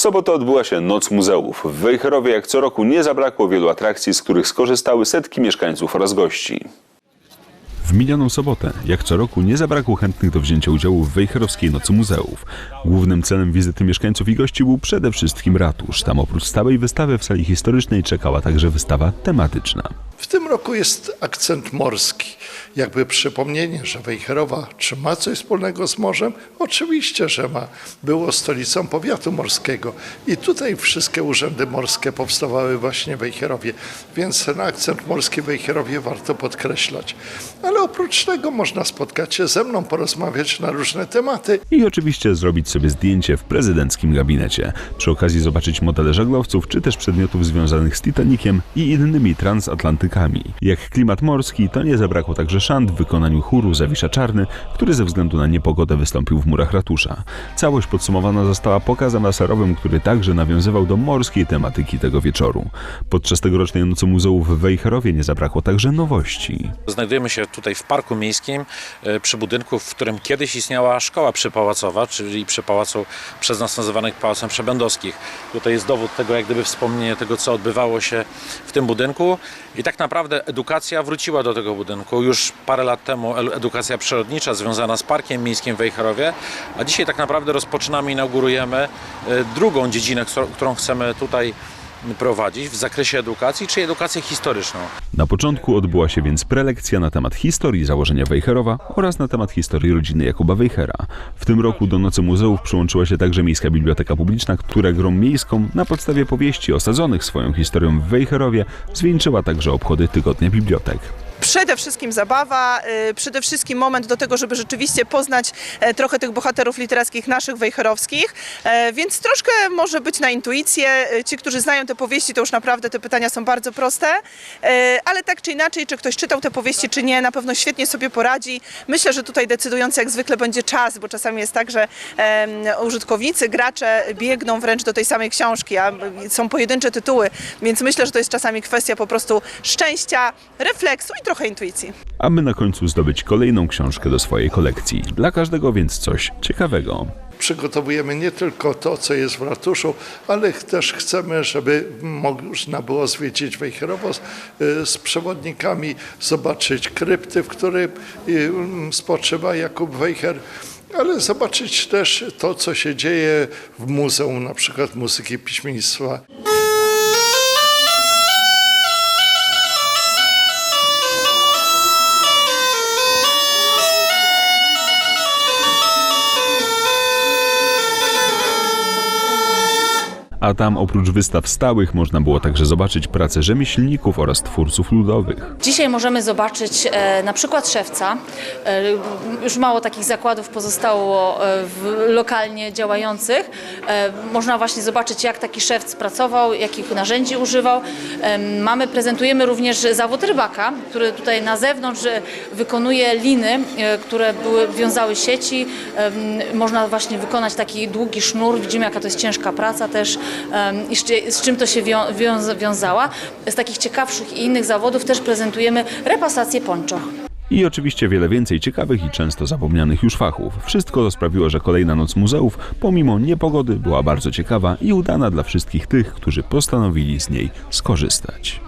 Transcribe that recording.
W sobotę odbyła się Noc Muzeów. W Wejherowie jak co roku nie zabrakło wielu atrakcji, z których skorzystały setki mieszkańców oraz gości. W minioną sobotę, jak co roku, nie zabrakło chętnych do wzięcia udziału w Wejherowskiej Nocy Muzeów. Głównym celem wizyty mieszkańców i gości był przede wszystkim ratusz. Tam oprócz stałej wystawy w sali historycznej czekała także wystawa tematyczna. W tym roku jest akcent morski. Jakby przypomnienie, że Wejherowa czy ma coś wspólnego z morzem? Oczywiście, że ma. Było stolicą powiatu morskiego i tutaj wszystkie urzędy morskie powstawały właśnie w Wejherowie, więc ten akcent morski w Wejherowie warto podkreślać. Ale oprócz tego można spotkać się ze mną, porozmawiać na różne tematy. I oczywiście zrobić sobie zdjęcie w prezydenckim gabinecie. Przy okazji zobaczyć modele żaglowców, czy też przedmiotów związanych z Titanikiem i innymi transatlantykami. Jak klimat morski, to nie zabrakło także szant w wykonaniu chóru Zawisza Czarny, który ze względu na niepogodę wystąpił w murach ratusza. Całość podsumowana została pokazem laserowym, który także nawiązywał do morskiej tematyki tego wieczoru. Podczas tegorocznej Nocy Muzeów w Wejherowie nie zabrakło także nowości. Znajdujemy się tutaj w Parku Miejskim, e, przy budynku, w którym kiedyś istniała szkoła przypałacowa, czyli przy pałacu przez nas nazywanych Pałacem Przebędowskich. Tutaj jest dowód tego, jak gdyby wspomnienie tego, co odbywało się w tym budynku. I tak naprawdę edukacja wróciła do tego budynku. Już parę lat temu edukacja przyrodnicza związana z Parkiem Miejskim w Wejherowie, a dzisiaj tak naprawdę rozpoczynamy, inaugurujemy e, drugą dziedzinę, którą chcemy tutaj prowadzić w zakresie edukacji, czyli edukację historyczną. Na początku odbyła się więc prelekcja na temat historii założenia Wejherowa oraz na temat historii rodziny Jakuba Wejhera. W tym roku do Nocy Muzeów przyłączyła się także Miejska Biblioteka Publiczna, która grą miejską na podstawie powieści osadzonych swoją historią w Wejherowie zwieńczyła także obchody Tygodnia Bibliotek. Przede wszystkim zabawa, y, przede wszystkim moment do tego, żeby rzeczywiście poznać e, trochę tych bohaterów literackich naszych wejherowskich, E, więc troszkę może być na intuicję. E, Ci, którzy znają te powieści, to już naprawdę te pytania są bardzo proste, ale tak czy inaczej, czy ktoś czytał te powieści, czy nie, na pewno świetnie sobie poradzi. Myślę, że tutaj decydujący jak zwykle będzie czas, bo czasami jest tak, że użytkownicy, gracze biegną wręcz do tej samej książki, a są pojedyncze tytuły, więc myślę, że to jest czasami kwestia po prostu szczęścia, refleksu i trochę intuicji. Aby na końcu zdobyć kolejną książkę do swojej kolekcji. Dla każdego więc coś ciekawego. Przygotowujemy nie tylko to, co jest w ratuszu, ale też chcemy, żeby można było zwiedzić Wejherowo z, y, przewodnikami, zobaczyć krypty, w których y, mm, spoczywa Jakub Wejher, ale zobaczyć też to, co się dzieje w muzeum, na przykład muzyki piśmiennictwa. A tam oprócz wystaw stałych można było także zobaczyć pracę rzemieślników oraz twórców ludowych. Dzisiaj możemy zobaczyć e, na przykład szewca. E, już mało takich zakładów pozostało e, w, lokalnie działających. E, można właśnie zobaczyć, jak taki szewc pracował, jakich narzędzi używał. E, mamy, prezentujemy również zawód rybaka, który tutaj na zewnątrz e, wykonuje liny, e, które były, wiązały sieci. E, można właśnie wykonać taki długi sznur. Widzimy, jaka to jest ciężka praca też i z, czy- z czym to się wią, wiąza- wiązała. Z takich ciekawszych i innych zawodów też prezentujemy repasację ponczoch. I oczywiście wiele więcej ciekawych i często zapomnianych już fachów. Wszystko to sprawiło, że kolejna noc muzeów, pomimo niepogody, była bardzo ciekawa i udana dla wszystkich tych, którzy postanowili z niej skorzystać.